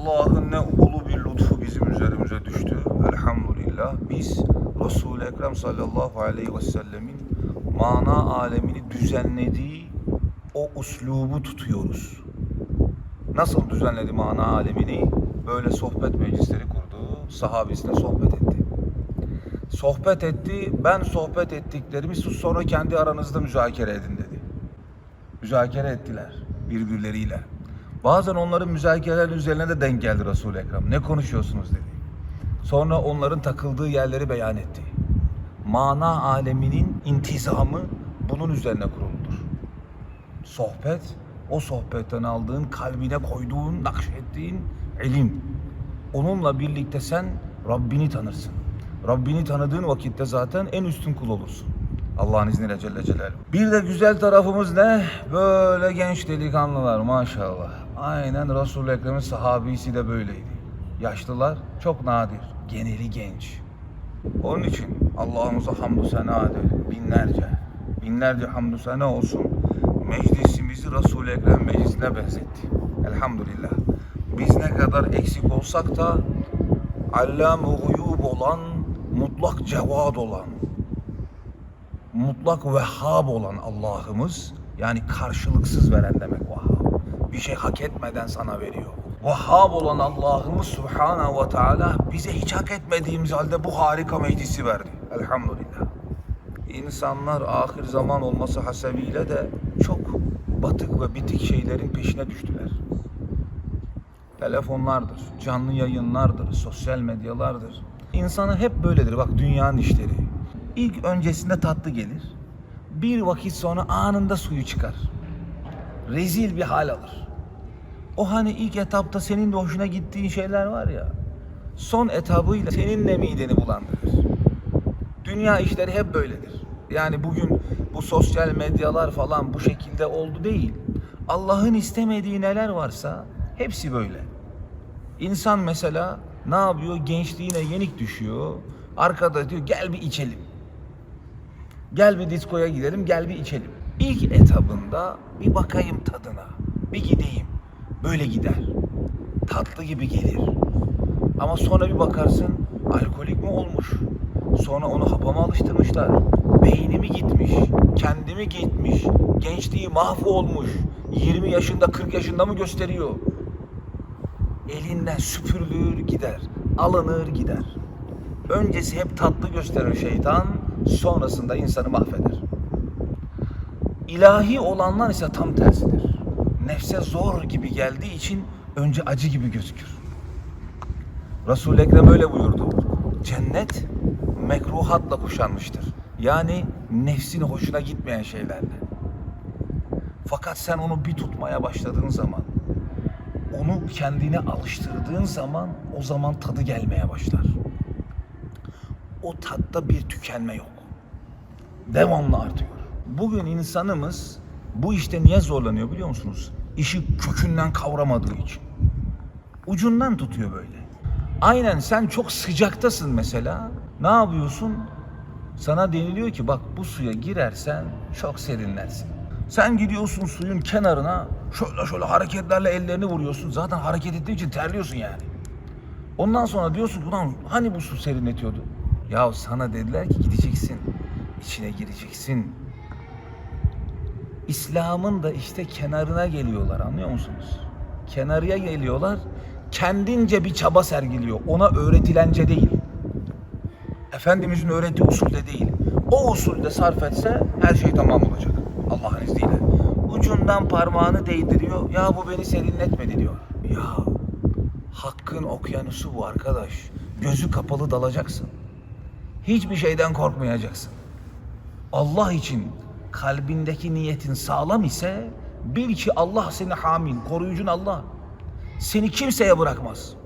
Allah'ın ne ulu bir lütfu bizim üzerimize düştü. Elhamdülillah. Biz Resul-i Ekrem sallallahu aleyhi ve sellemin mana alemini düzenlediği o uslubu tutuyoruz. Nasıl düzenledi mana alemini? Böyle sohbet meclisleri kurdu. Sahabesine sohbet etti. Sohbet etti. Ben sohbet ettiklerimi siz sonra kendi aranızda müzakere edin dedi. Müzakere ettiler birbirleriyle. Bazen onların müzakereler üzerine de denk geldi Resul-i Ekrem. Ne konuşuyorsunuz dedi. Sonra onların takıldığı yerleri beyan etti. Mana aleminin intizamı bunun üzerine kuruludur. Sohbet, o sohbetten aldığın, kalbine koyduğun, nakşettiğin ilim. Onunla birlikte sen Rabbini tanırsın. Rabbini tanıdığın vakitte zaten en üstün kul olursun. Allah'ın izniyle Celle Celaluhu. Bir de güzel tarafımız ne? Böyle genç delikanlılar maşallah. Aynen Resul-i Ekrem'in sahabisi de böyleydi. Yaşlılar çok nadir. Geneli genç. Onun için Allah'ımıza hamdü sena edelim. Binlerce, binlerce hamdü sena olsun. Meclisimizi Resul-i Ekrem meclisine benzetti. Elhamdülillah. Biz ne kadar eksik olsak da guyub olan, mutlak cevad olan, mutlak vehhab olan Allah'ımız yani karşılıksız veren demek vehhab. Bir şey hak etmeden sana veriyor. Vehhab olan Allah'ımız Subhanahu ve Teala bize hiç hak etmediğimiz halde bu harika meclisi verdi. Elhamdülillah. İnsanlar ahir zaman olması hasebiyle de çok batık ve bitik şeylerin peşine düştüler. Telefonlardır, canlı yayınlardır, sosyal medyalardır. İnsana hep böyledir bak dünyanın işleri. İlk öncesinde tatlı gelir. Bir vakit sonra anında suyu çıkar. Rezil bir hal alır. O hani ilk etapta senin de hoşuna gittiğin şeyler var ya. Son etabıyla senin de mideni bulandırır. Dünya işleri hep böyledir. Yani bugün bu sosyal medyalar falan bu şekilde oldu değil. Allah'ın istemediği neler varsa hepsi böyle. İnsan mesela ne yapıyor? Gençliğine yenik düşüyor. Arkada diyor gel bir içelim. Gel bir diskoya gidelim, gel bir içelim. İlk etabında bir bakayım tadına. Bir gideyim. Böyle gider. Tatlı gibi gelir. Ama sonra bir bakarsın alkolik mi olmuş? Sonra onu hapa mı alıştırmışlar? Beyni mi gitmiş? Kendi mi gitmiş? Gençliği mahvolmuş. 20 yaşında 40 yaşında mı gösteriyor? Elinden süpürülür gider. Alınır gider. Öncesi hep tatlı gösterir şeytan, sonrasında insanı mahveder. İlahi olanlar ise tam tersidir. Nefse zor gibi geldiği için önce acı gibi gözükür. Resul-i Ekrem öyle buyurdu. Cennet mekruhatla kuşanmıştır. Yani nefsin hoşuna gitmeyen şeylerle. Fakat sen onu bir tutmaya başladığın zaman, onu kendine alıştırdığın zaman o zaman tadı gelmeye başlar. O tatta bir tükenme yok. Devamlı artıyor. Bugün insanımız bu işte niye zorlanıyor biliyor musunuz? İşi kökünden kavramadığı için. Ucundan tutuyor böyle. Aynen sen çok sıcaktasın mesela. Ne yapıyorsun? Sana deniliyor ki bak bu suya girersen çok serinlersin. Sen gidiyorsun suyun kenarına şöyle şöyle hareketlerle ellerini vuruyorsun. Zaten hareket ettiğin için terliyorsun yani. Ondan sonra diyorsun ulan hani bu su serinletiyordu? Ya sana dediler ki gideceksin. içine gireceksin. İslam'ın da işte kenarına geliyorlar anlıyor musunuz? Kenarıya geliyorlar. Kendince bir çaba sergiliyor. Ona öğretilence değil. Efendimizin öğrettiği usulde değil. O usulde sarf etse her şey tamam olacak. Allah'ın izniyle. Ucundan parmağını değdiriyor. Ya bu beni serinletmedi diyor. Ya hakkın okyanusu bu arkadaş. Gözü kapalı dalacaksın. Hiçbir şeyden korkmayacaksın. Allah için kalbindeki niyetin sağlam ise bil ki Allah seni hamil, koruyucun Allah. Seni kimseye bırakmaz.